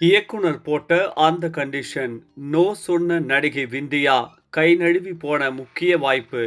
இயக்குனர் போட்ட அந்த கண்டிஷன் நோ சொன்ன நடிகை விந்தியா கை நழுவி போன முக்கிய வாய்ப்பு.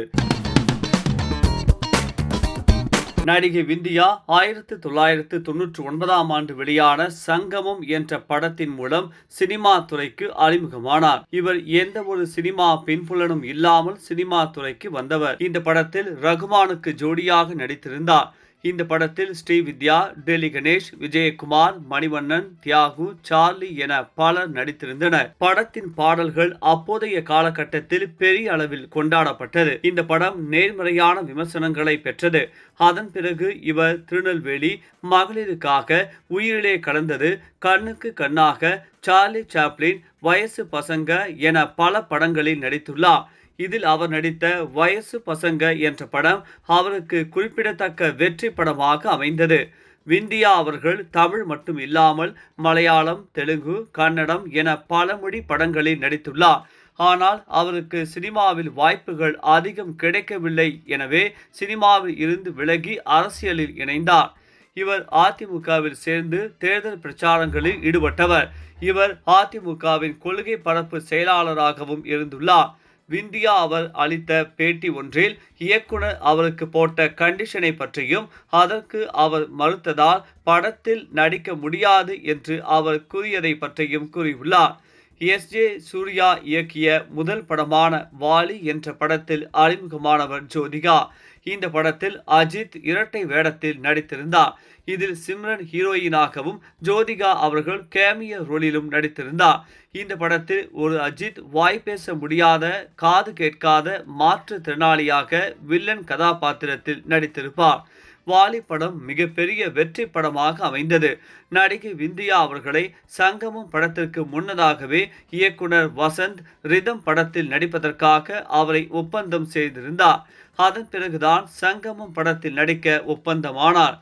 நடிகை விந்தியா ஆயிரத்து தொள்ளாயிரத்து தொன்னூற்றி ஒன்பதாம் ஆண்டு வெளியான சங்கமம் என்ற படத்தின் மூலம் சினிமா துறைக்கு அறிமுகமானார். இவர் எந்த ஒரு சினிமா பின்புலனும் இல்லாமல் சினிமா துறைக்கு வந்தவர். இந்த படத்தில் ரகுமானுக்கு ஜோடியாக நடித்திருந்தார். இந்த படத்தில் ஸ்ரீ வித்யா டெல்லி கணேஷ் விஜயகுமார் மணிவண்ணன் தியாகு சார்லி என பலர் நடித்திருந்தனர். படத்தின் பாடல்கள் அப்போதைய காலகட்டத்தில் பெரிய அளவில் கொண்டாடப்பட்டது. இந்த படம் நேர்மறையான விமர்சனங்களை பெற்றது. அதன் பிறகு இவர் திருநெல்வேலி மகளிருக்காக உயிரிலே கலந்தது கண்ணுக்கு கண்ணாக சார்லி சாப்ளின் வயசு பசங்க என பல படங்களில் நடித்துள்ளார். இதில் அவர் நடித்த வயசு பசங்க என்ற படம் அவருக்கு குறிப்பிடத்தக்க வெற்றி படமாக அமைந்தது. விந்தியா அவர்கள் தமிழ் மட்டும் இல்லாமல் மலையாளம் தெலுங்கு கன்னடம் என பல மொழி படங்களில் நடித்துள்ளார். ஆனால் அவருக்கு சினிமாவில் வாய்ப்புகள் அதிகம் கிடைக்கவில்லை எனவே சினிமாவில் இருந்து விலகி அரசியலில் இணைந்தார். இவர் அதிமுகவில் சேர்ந்து தேர்தல் பிரச்சாரங்களில் ஈடுபட்டவர். இவர் அதிமுகவின் கொள்கை பரப்பு செயலாளராகவும் இருந்துள்ளார். விந்தியா அவர் அளித்த பேட்டி ஒன்றில் இயக்குனர் அவருக்கு போட்ட கண்டிஷனை பற்றியும் அதற்கு அவர் மறுத்ததால் படத்தில் நடிக்க முடியாது என்று அவர் கூறியதை பற்றியும் கூறியுள்ளார். எஸ். ஜே. சூர்யா இயக்கிய முதல் படமான வாலி என்ற படத்தில் அறிமுகமானவர் ஜோதிகா. இந்த படத்தில் அஜித் இரட்டை வேடத்தில் நடித்திருந்தார். இதில் சிம்ரன் ஹீரோயினாகவும் ஜோதிகா அவர்கள் கேமிய ரோலிலும் நடித்திருந்தார். இந்த படத்தில் ஒரு அஜித் வாய் பேச முடியாத காது கேட்காத மாற்றுத்திறனாளியாக வில்லன் கதாபாத்திரத்தில் நடித்திருப்பார். வாலி படம் மிகப்பெரிய வெற்றி படமாக அமைந்தது. நடிகை விந்தியா அவர்களை சங்கமம் படத்திற்கு முன்னதாகவே இயக்குனர் வசந்த் ரிதம் படத்தில் நடிப்பதற்காக அவரை ஒப்பந்தம் செய்திருந்தார். அதன் பிறகுதான் சங்கமம் படத்தில் நடிக்க ஒப்பந்தமானார்.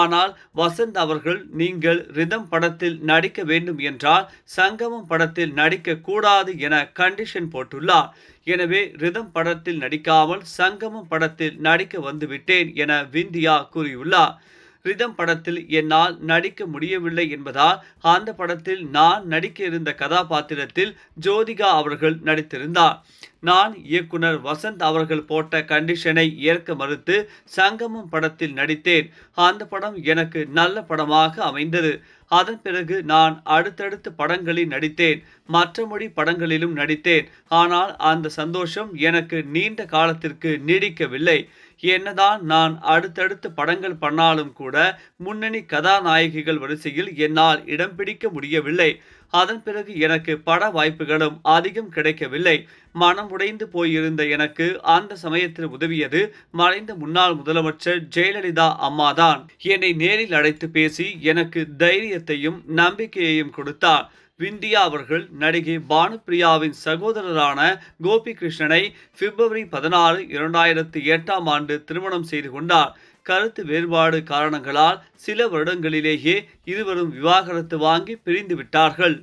ஆனால் வசந்த் அவர்கள் நீங்கள் ரிதம் படத்தில் நடிக்க வேண்டும் என்றால் சங்கமம் படத்தில் நடிக்க கூடாது என கண்டிஷன் போட்டுள்ளார். எனவே ரிதம் படத்தில் நடிக்காமல் சங்கமம் படத்தில் நடிக்க வந்துவிட்டேன் என விந்தியா கூறியுள்ளார். ரிதம் படத்தில் என்னால் நடிக்க முடியவில்லை என்பதால் அந்த படத்தில் நான் நடிக்க இருந்த கதாபாத்திரத்தில் ஜோதிகா அவர்கள் நடித்திருந்தார். நான் இயக்குனர் வசந்த் அவர்கள் போட்ட கண்டிஷனை ஏற்க மறுத்து சங்கமம் படத்தில் நடித்தேன். அந்த படம் எனக்கு நல்ல படமாக அமைந்தது. அதன் பிறகு நான் அடுத்தடுத்து படங்களில் நடித்தேன். மற்ற மொழி படங்களிலும் நடித்தேன். ஆனால் அந்த சந்தோஷம் எனக்கு நீண்ட காலத்திற்கு நீடிக்கவில்லை. என்னதான் நான் அடுத்தடுத்து படங்கள் பண்ணாலும் கூட முன்னணி கதாநாயகிகள் வரிசையில் என்னால் இடம் பிடிக்க முடியவில்லை. அதன் பிறகு எனக்கு பட வாய்ப்புகளும் அதிகம் கிடைக்கவில்லை. மனம் உடைந்து போயிருந்த எனக்கு அந்த சமயத்தில் உதவியது மறைந்த முன்னாள் முதலமைச்சர் ஜெயலலிதா அம்மாதான். என்னை நேரில் அழைத்து பேசி எனக்கு தைரியத்தையும் நம்பிக்கையையும் கொடுத்தார். விந்தியா அவர்கள் நடிகை பானுப்பிரியாவின் சகோதரரான கோபி கிருஷ்ணனை பிப்ரவரி பதினாறு இரண்டாயிரத்தி எட்டாம் ஆண்டு திருமணம் செய்து கொண்டார். கருத்து வேறுபாடு காரணங்களால் சில வருடங்களிலேயே இருவரும் விவாகரத்து வாங்கி பிரிந்து விட்டார்கள்.